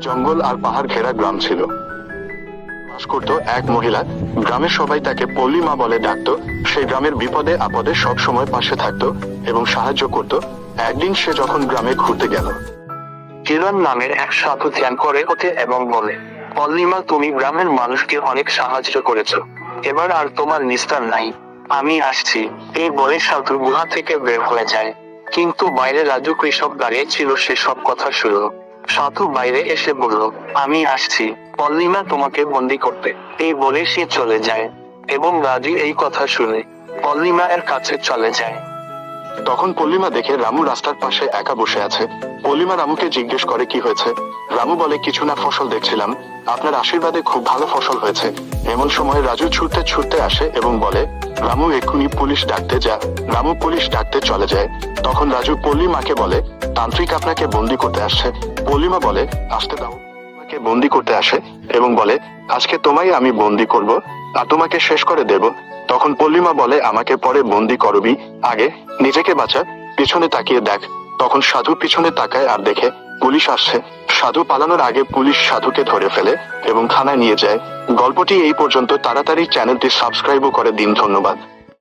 জঙ্গল আর পাহাড় ঘেরা গ্রাম ছিল। বাস করত এক মহিলা। গ্রামের সবাই তাকে পল্লীমা বলে ডাকতো। সে গ্রামের বিপদে আপদে সব সময় পাশে থাকতো এবং সাহায্য করত। একদিন সে যখন গ্রামে ঘুরতে গেল। কিরণ নামের এক সাধু ধ্যান করে ওঠে এবং বলে, পল্লিমা, তুমি গ্রামের মানুষকে অনেক সাহায্য করেছ। এবার আর তোমার নিস্তার নাই। আমি আসছি। এই বলে সাধু গুহা থেকে বের হয়ে যায়। কিন্তু বাইরে রাজু কৃষক দাঁড়িয়ে ছিল, সে সব কথা শুনল। সাধু বাইরে এসে বলল, আমি আসছি। পল্লিমা তোমাকে বন্দি করতে। এই বলে সে চলে যায় এবং রাজি এই কথা শুনে পল্লিমা এর কাছে চলে যায়। তখন পল্লিমা দেখে রামু রাস্তার পাশে একা বসে আছে। পল্লিমা রামুকে জিজ্ঞেস করে, কি হয়েছে? রামু বলে, কিছু না, ফসল দেখছিলাম। আপনার আশীর্বাদে খুব ভালো ফসল হয়েছে। এমন সময় রাজু ছুটতে ছুটতে আসে এবং বলে, রামু, এক্ষুনি পুলিশ ডাকতে যা। রামু, পুলিশ ডাকতে চলে যায়। তখন রাজু পল্লিমাকে বলে, তান্ত্রিক আপনাকে বন্দি করতে আসছে। পল্লিমা বলে, আসতে দাও। বন্দি করতে আসে এবং বলে, আজকে তোমায় আমি বন্দি করব। আর তোমাকে শেষ করে দেব। তখন পল্লিমা বলে, আমাকে পরে বন্দি করবি। আগে নিজেকে বাঁচা, পিছনে তাকিয়ে দেখ। তখন সাধু পিছনে তাকায় আর দেখে, পুলিশ আসছে। সাধু পালানোর আগে পুলিশ সাধুকে ধরে ফেলে এবং থানায় নিয়ে যায়। গল্পটি এই পর্যন্ত। তাড়াতাড়ি চ্যানেলটি সাবস্ক্রাইবও করে দিন, ধন্যবাদ।